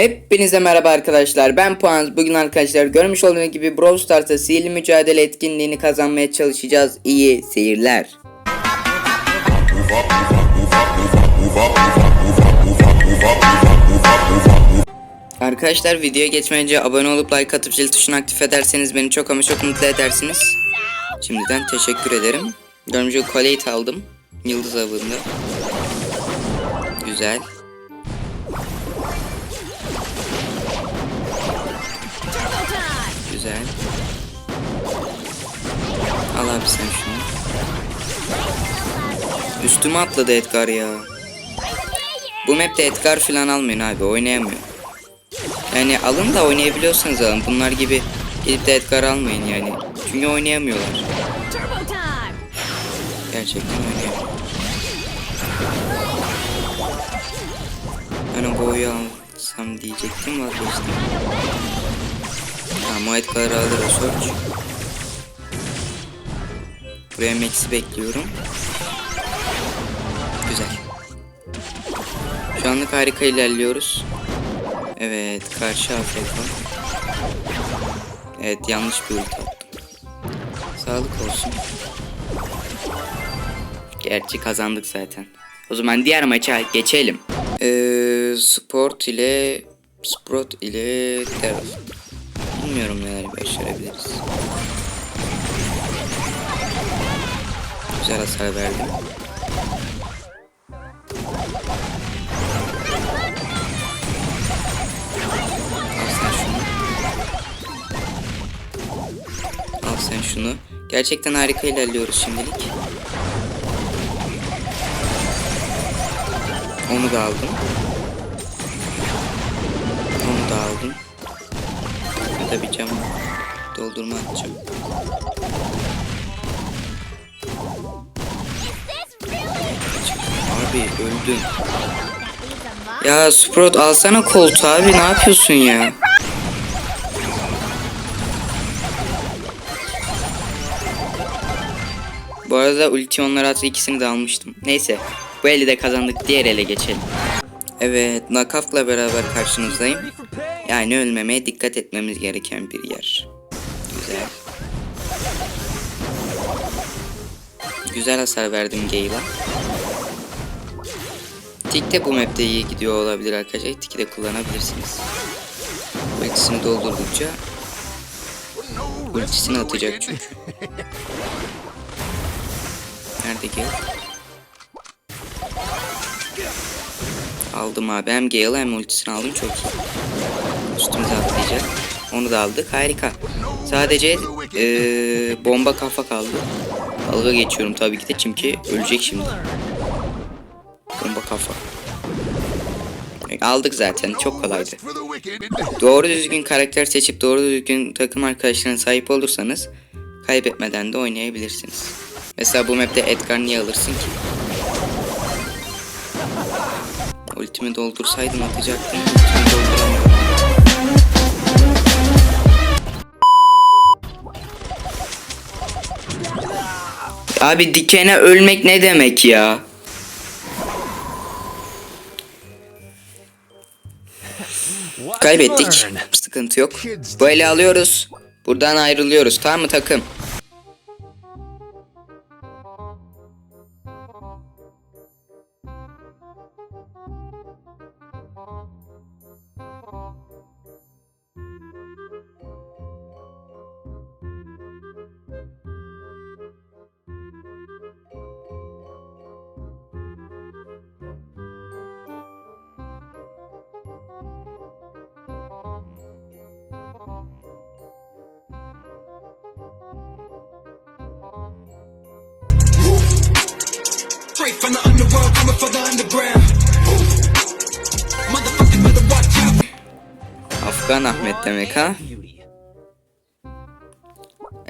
Hepinize merhaba arkadaşlar. Ben Puan. Bugün arkadaşlar görmüş olduğunuz gibi Brawl Stars'ta sihirli mücadele etkinliğini kazanmaya çalışacağız. İyi seyirler. Arkadaşlar videoya geçmeden önce abone olup like atıp zil tuşunu aktif ederseniz beni çok ama çok mutlu edersiniz. Şimdiden teşekkür ederim. Görmüş kolyeyi aldım. Yıldız avında. Güzel. Güzel. Al abi sen şunu. Üstüme atladı Edgar ya. Bu map'te Edgar falan almayın abi oynayamıyor. Yani alın da oynayabiliyorsanız alın. Bunlar gibi gidip de Edgar almayın yani. Çünkü oynayamıyorlar. Gerçekten oynayamıyor. O boyu alsam diyecektim vazgeçtim. Tamam o Edgar'ı alır o search. Buraya Max'i bekliyorum. Güzel. Şu anlık harika ilerliyoruz. Evet karşı AFK. Evet yanlış bir ulti attım. Sağlık olsun. Gerçi kazandık zaten. O zaman diğer maça geçelim. Ee, sport ile Sprot ile Daryl. Bilmiyorum neler başarabiliriz. Güzel hasar verdim. Sen şunu. Gerçekten harika ilerliyoruz şimdilik. Onu da aldım. Doldurma atacağım. Abi öldüm. Ya Sprout alsana koltuğu abi ne yapıyorsun ya? Bu arada ulti onlara attı ikisini de almıştım. Neyse bu eli de kazandık diğer ele geçelim. Evet Nakaf'la beraber karşınızdayım. Yani ölmemeye dikkat etmemiz gereken bir yer. Güzel. Güzel hasar verdim Gale'a. Tik de bu map'te iyi gidiyor olabilir arkadaşlar. Tik'i de kullanabilirsiniz. Ultisini doldurdukça ultisini atacak çünkü. Nerede Gale? Aldım abi. Hem Gale hem ultisini aldım. Çok iyi. Üstümüze atlayacak. Onu da aldık. Harika. Sadece eee, bomba kafa kaldı. Dalga geçiyorum tabii ki de çünkü ölecek şimdi. Bomba kafa. E, Aldık zaten. Çok kolaydı. Doğru düzgün karakter seçip doğru düzgün takım arkadaşlarına sahip olursanız kaybetmeden de oynayabilirsiniz. Mesela bu map'te Edgar niye alırsın ki? Ultimi doldursaydım atacaktım. Ultimi dolduramıyorum. Abi dikene ölmek ne demek ya? Kaybettik. Sıkıntı yok. Bu ele alıyoruz. Buradan ayrılıyoruz. Tamam mı takım? Straight from the underworld, coming for the underground. Motherfucking better watch out. Afgan Ahmet demek ha?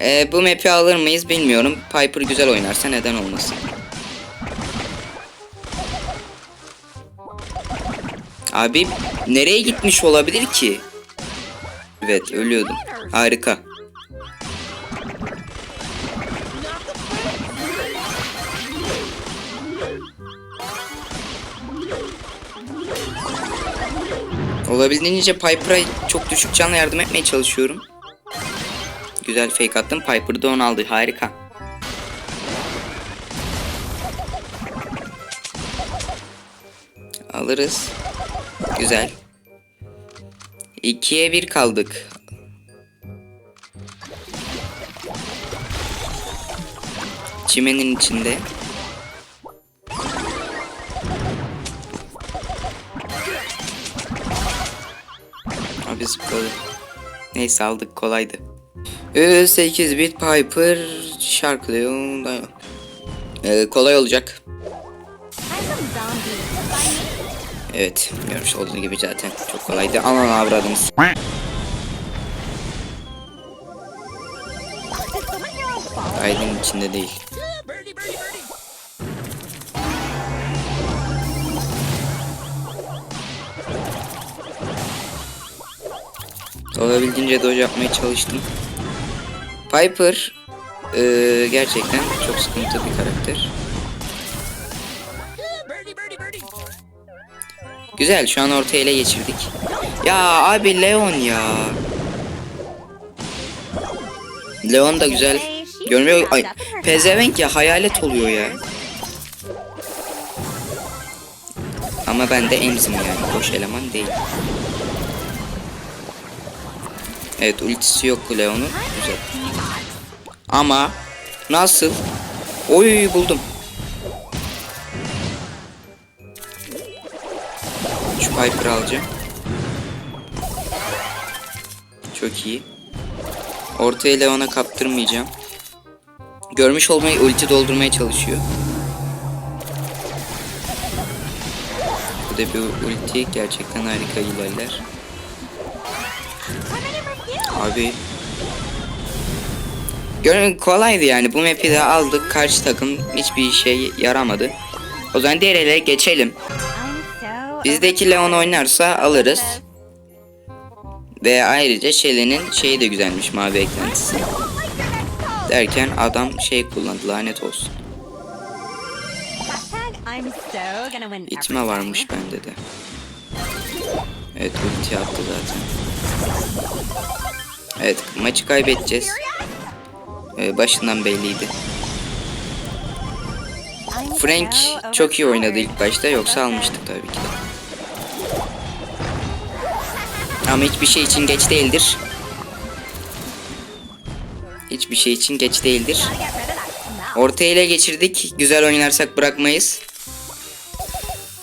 Ee, bu map'i alır mıyız bilmiyorum. Piper güzel oynarsa neden olmasın. Abi nereye gitmiş olabilir ki? Evet ölüyordum. Harika. Olabildiğince Piper'a çok düşük canla yardım etmeye çalışıyorum. Güzel fake attım. Piper da onu aldı. Harika. Alırız. Güzel. 2'ye 1 kaldık. Çimenin içinde. Abi zıpladı. Neyse aldık kolaydı. Ee, 8 bit Piper şarkılıyor. Ee, kolay olacak. Evet görmüş olduğunuz gibi zaten çok kolaydı. Aman avradınız. Did someone here all fall? Aydın içinde değil. Olabildiğince dodge yapmaya çalıştım. Piper eee, gerçekten çok sıkıntı bir karakter. Güzel şu an orta ele geçirdik. Ya abi Leon ya. Leon da güzel. Görmüyor. Ay pezevenk ya hayalet oluyor ya. Ama ben de emzim yani boş eleman değil. Evet ultisi yok Leon'un. Güzel. Ama nasıl? Oy buldum. Şu Piper'ı alacağım. Çok iyi. Ortaya Leon'a kaptırmayacağım. Görmüş olmayı ulti doldurmaya çalışıyor. Bu da bir ulti gerçekten harika ilerler. Abi Görün kolaydı yani bu map'i de aldık karşı takım hiçbir şey yaramadı. O zaman diğer ele geçelim. Bizdeki Leon oynarsa alırız. Ve ayrıca Shelly'nin şeyi de güzelmiş mavi eklentisi. Derken adam şey kullandı lanet olsun. İtme varmış bende de. Evet ulti attı zaten. Evet maçı kaybedeceğiz. Ee, başından belliydi. Frank çok iyi oynadı ilk başta yoksa almıştık tabii ki. Ama hiçbir şey için geç değildir. Hiçbir şey için geç değildir. Orta ele geçirdik. Güzel oynarsak bırakmayız.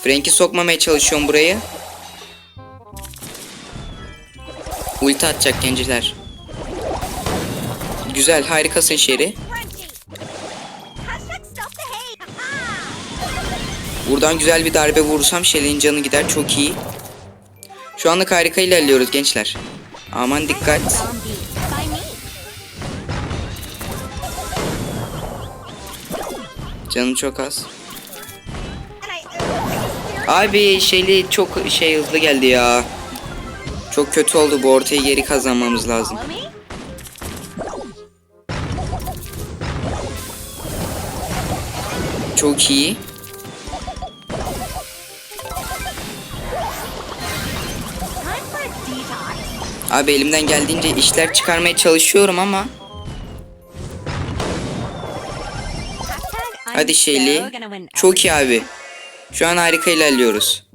Frank'i sokmamaya çalışıyorum burayı. Ulti atacak genciler. Güzel harikasın. Ha-ha. Buradan güzel bir darbe vurursam Shelly'nin canı gider çok iyi. Şu anlık harika ilerliyoruz gençler. Aman dikkat. Zombie. By me. Canı çok az. Abi Shelly çok şey hızlı geldi ya. Çok kötü oldu bu ortayı geri kazanmamız lazım. Çok iyi. Abi elimden geldiğince işler çıkarmaya çalışıyorum ama hadi Shelly. Çok iyi abi. Şu an harika ilerliyoruz.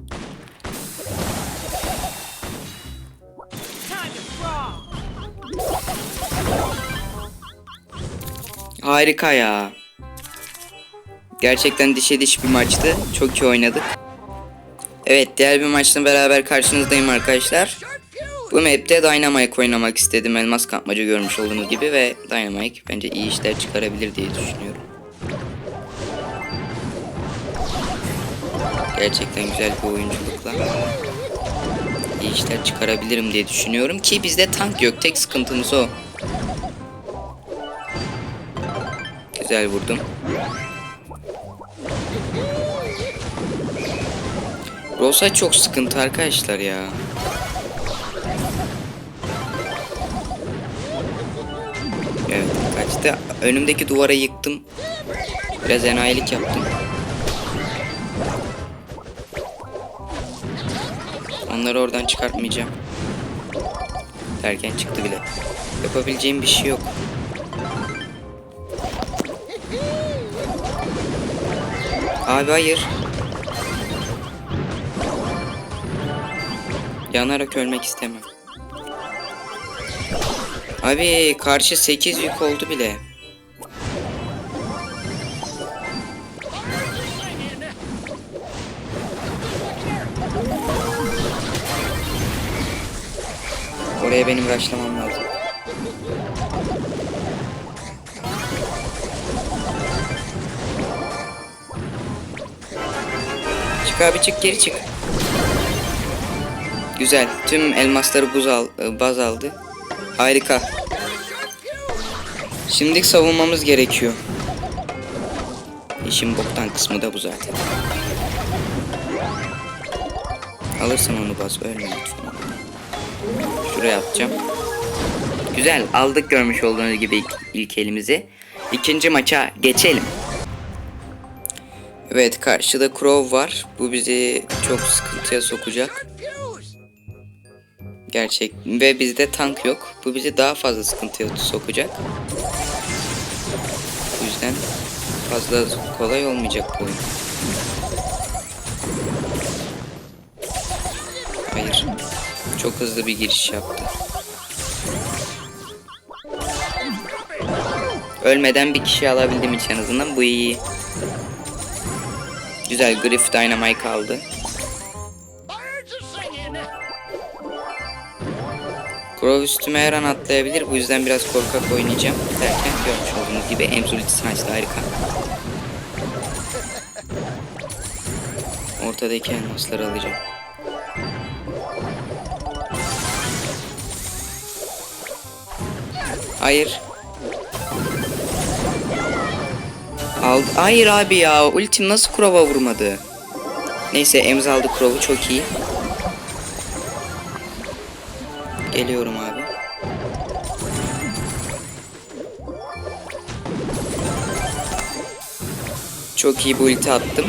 Harika ya. Gerçekten dişe diş bir maçtı. Çok iyi oynadık. Evet diğer bir maçla beraber karşınızdayım arkadaşlar. Bu map'te Dynamite oynamak istedim. Elmas kapmaca görmüş olduğunuz gibi ve Dynamite bence iyi işler çıkarabilir diye düşünüyorum. Gerçekten güzel bir oyunculukla iyi işler çıkarabilirim diye düşünüyorum ki bizde tank yok. Tek sıkıntımız o. Güzel vurdum. Rosa çok sıkıntı arkadaşlar ya. Evet kaçtı. Önümdeki duvara yıktım. Biraz enayilik yaptım. Onları oradan çıkartmayacağım. Derken çıktı bile. Yapabileceğim bir şey yok. Abi hayır. Yanarak ölmek istemem. Abi karşı 8 yük oldu bile. Oraya benim raşlamam lazım. Çık abi çık geri çık. Güzel. Tüm elmasları buz al, e, baz aldı. Harika. Şimdi savunmamız gerekiyor. İşin boktan kısmı da bu zaten. Alırsan onu bas ölme lütfen. Şuraya atacağım. Güzel aldık görmüş olduğunuz gibi ilk, ilk elimizi. İkinci maça geçelim. Evet karşıda Crow var. Bu bizi çok sıkıntıya sokacak. Gerçek ve bizde tank yok. Bu bizi daha fazla sıkıntıya sokacak. Bu yüzden fazla kolay olmayacak bu oyun. Hayır. Çok hızlı bir giriş yaptı. Ölmeden bir kişi alabildim hiç en azından. Bu iyi. Güzel Griff Dynamite aldı. Crow üstüme her an atlayabilir. Bu yüzden biraz korkak oynayacağım. Derken görmüş olduğunuz gibi Emz ultisi açtı harika. Ortadaki elmasları alacağım. Hayır. Aldı. Hayır abi ya. Ultim nasıl Crow'a vurmadı? Neyse Emz aldı Crow'u çok iyi. Geliyorum abi. Çok iyi bu ulti attım.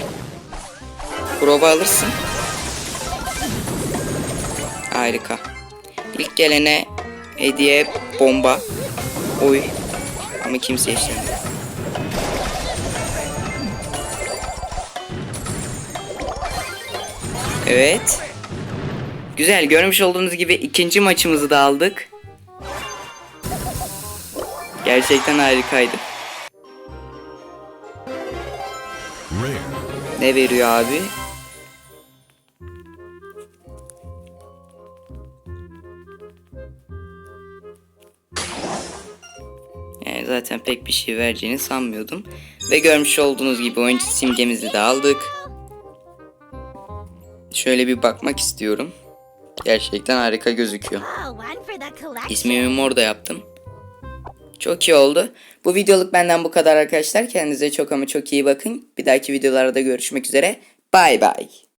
Crow'u alırsın. Harika. İlk gelene hediye bomba. Oy. Ama kimse işlemedi. Evet. Güzel görmüş olduğunuz gibi ikinci maçımızı da aldık. Gerçekten harikaydı. Ne veriyor abi? Yani zaten pek bir şey vereceğini sanmıyordum. Ve görmüş olduğunuz gibi oyuncu simgemizi de aldık. Şöyle bir bakmak istiyorum. Gerçekten harika gözüküyor. Oh. İsmimi mor da yaptım. Çok iyi oldu. Bu videoluk benden bu kadar arkadaşlar. Kendinize çok ama çok iyi bakın. Bir dahaki videolarda görüşmek üzere. Bay bay.